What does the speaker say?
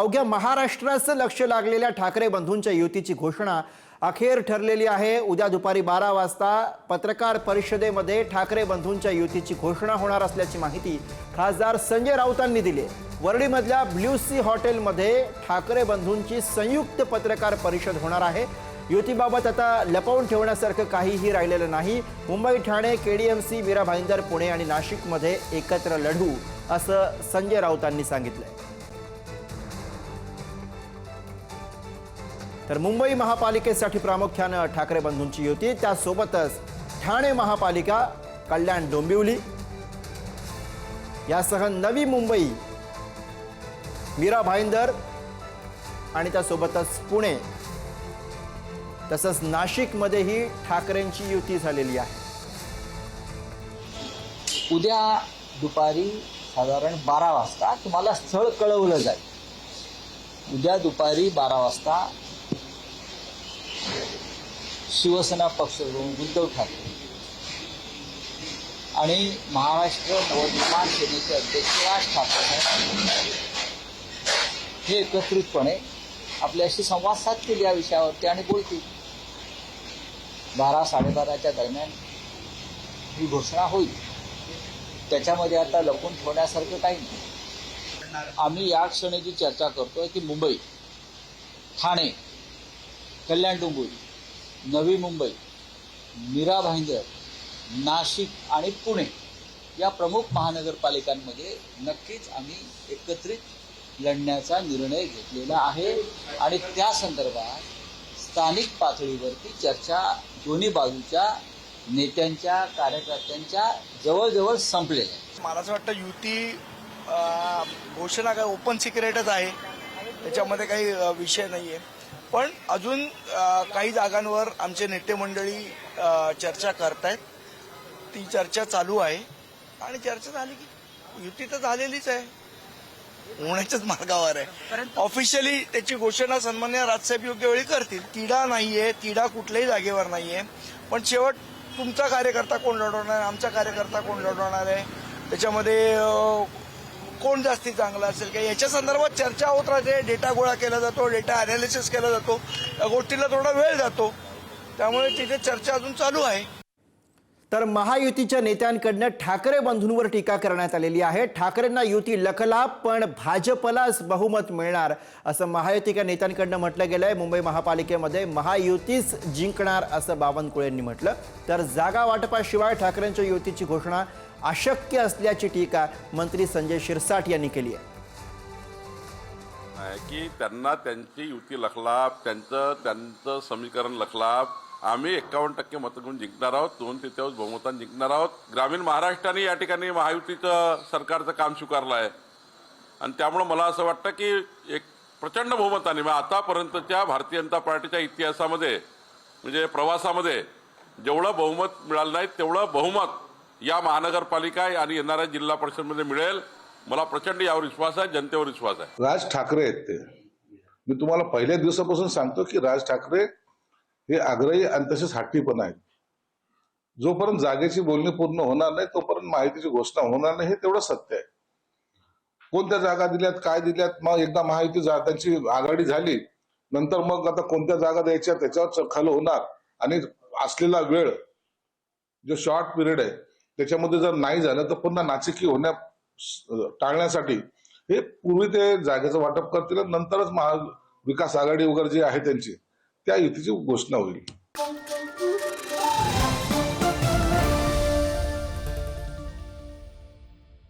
अवघ्या महाराष्ट्राचं लक्ष लागलेल्या ठाकरे बंधूंच्या युतीची घोषणा अखेर ठरलेली आहे. उद्या दुपारी बारा वाजता पत्रकार परिषदेमध्ये ठाकरे बंधूंच्या युतीची घोषणा होणार असल्याची माहिती खासदार संजय राऊतांनी दिली वर्डीमधल्या वरळीमधल्या ब्ल्यू सी हॉटेलमध्ये ठाकरे बंधूंची संयुक्त पत्रकार परिषद होणार आहे. युतीबाबत आता लपवून ठेवण्यासारखं काहीही राहिलेलं नाही. Mumbai Thane K D M C वीरा भाईंदर पुणे आणि नाशिकमध्ये एकत्र लढू असं संजय राऊतांनी सांगितलंय. तर मुंबई महापालिकेसाठी प्रामुख्यानं ठाकरे बंधूंची युती. त्यासोबतच ठाणे महापालिका कल्याण डोंबिवली. यासह नवी मुंबई मीरा भाईंदर आणि त्यासोबतच पुणे. तसंच नाशिकमध्येही ठाकरेंची युती झालेली आहे. उद्या दुपारी साधारण बारा वाजता तुम्हाला स्थळ कळवलं जाईल. उद्या दुपारी बारा वाजता शिवसेना पक्षप्रमुख उद्धव ठाकरे. आणि महाराष्ट्र नवनिर्माण सेनेचे अध्यक्ष राज ठाकरे हे एकत्रितपणे आपल्याशी संवाद साधतील या विषयावरती आणि बोलतील. बारा साडेबाराच्या दरम्यान ही घोषणा होईल. त्याच्यामध्ये आता लपून ठेवण्यासारखं काही नाही. आम्ही या क्षणी जी चर्चा करतोय ती मुंबई ठाणे कल्याण डोंबिवली नवी मुंबई मीरा भाईंदर नाशिक आणि पुणे या प्रमुख महानगरपालिकांमध्ये नक्कीच आम्ही एकत्रित लढण्याचा निर्णय घेतलेला आहे. आणि त्या संदर्भात स्थानिक पातळीवरती चर्चा दोन्ही बाजूच्या नेत्यांच्या कार्यकर्त्यांच्या जवळजवळ संपलेल्या आहे मला असं वाटतं युती घोषणा काय ओपन सिक्रेटच आहे. त्याच्यामध्ये काही विषय नाही आहे पण अजून काही जागांवर आमचे नेते मंडळी चर्चा करतायत. ती चर्चा चालू आहे. आणि चर्चा झाली की युती तर झालेलीच आहे. होण्याच्याच मार्गावर आहे. ऑफिशियली त्याची घोषणा सन्मान्य राजसाहेब योग्य वेळी करतील. तिढा नाहीये तिढा कुठल्याही जागेवर नाहीये. पण शेवट तुमचा कार्यकर्ता कोण लढवणार? आहे आमचा कार्यकर्ता कोण लढवणार आहे? त्याच्यामध्ये कोण जास्ती चांगला असेल? का याच्या संदर्भात चर्चा होत राहते डेटा गोळा केला जातो डेटा अनालिसिस केला जातो या गोष्टीला थोडा वेळ जातो. त्यामुळे तिथे चर्चा अजून चालू आहे. तर महायुतीच्या नेत्यांकडनं ठाकरे बंधूंवर टीका करण्यात आलेली आहे. ठाकरेंना युती लखलाप पण भाजपलाच बहुमत मिळणार असं महायुतीच्या नेत्यांकडनं म्हटलं गेलंय. मुंबई महापालिकेमध्ये महायुतीच जिंकणार असं बावनकुळेंनी म्हटलं. तर जागा वाटपाशिवाय ठाकरेंच्या युतीची घोषणा अशक्य असल्याची टीका मंत्री संजय शिरसाट यांनी केली आहे. की त्यांना त्यांची युती लखलाप त्यांचं त्यांचं समीकरण लखलाप. आम्ही एक्कावन्न टक्के मतगुण जिंकणार आहोत दोन ते बहुमतान जिंकणार आहोत. ग्रामीण महाराष्ट्राने या ठिकाणी महायुतीचं सरकारचं काम स्वीकारलं आहे. आणि त्यामुळं मला असं वाटतं की एक प्रचंड बहुमताने मग आतापर्यंतच्या भारतीय जनता पार्टीच्या इतिहासामध्ये म्हणजे प्रवासामध्ये जेवढं बहुमत मिळालं नाही तेवढं बहुमत या महानगरपालिका आणि येणाऱ्या जिल्हा परिषदमध्ये मिळेल. मला प्रचंड यावर विश्वास आहे जनतेवर विश्वास आहे. राज ठाकरे आहेत ते. मी तुम्हाला पहिल्या दिवसापासून सांगतो की राज ठाकरे हे आग्रही आणि तसेच हट्टी पण आहेत. जोपर्यंत जागेची बोलणी पूर्ण होणार नाही तोपर्यंत माहितीची घोषणा होणार नाही हे तेवढं सत्य आहे. कोणत्या जागा दिल्यात काय दिल्यात मग एकदा महायुती जा- त्यांची आघाडी झाली नंतर मग आता कोणत्या जागा द्यायच्या त्याच्यावर खाल होणार. आणि असलेला वेळ जो शॉर्ट पिरियड आहे त्याच्यामध्ये जर नाही झालं तर पुन्हा नाचिकी होण्या टाळण्यासाठी हे पूर्वी ते जागेचं वाटप करतील नंतरच नंतरच महाविकास आघाडी वगैरे जी आहे त्यांची त्या युतीची घोषणा होईल.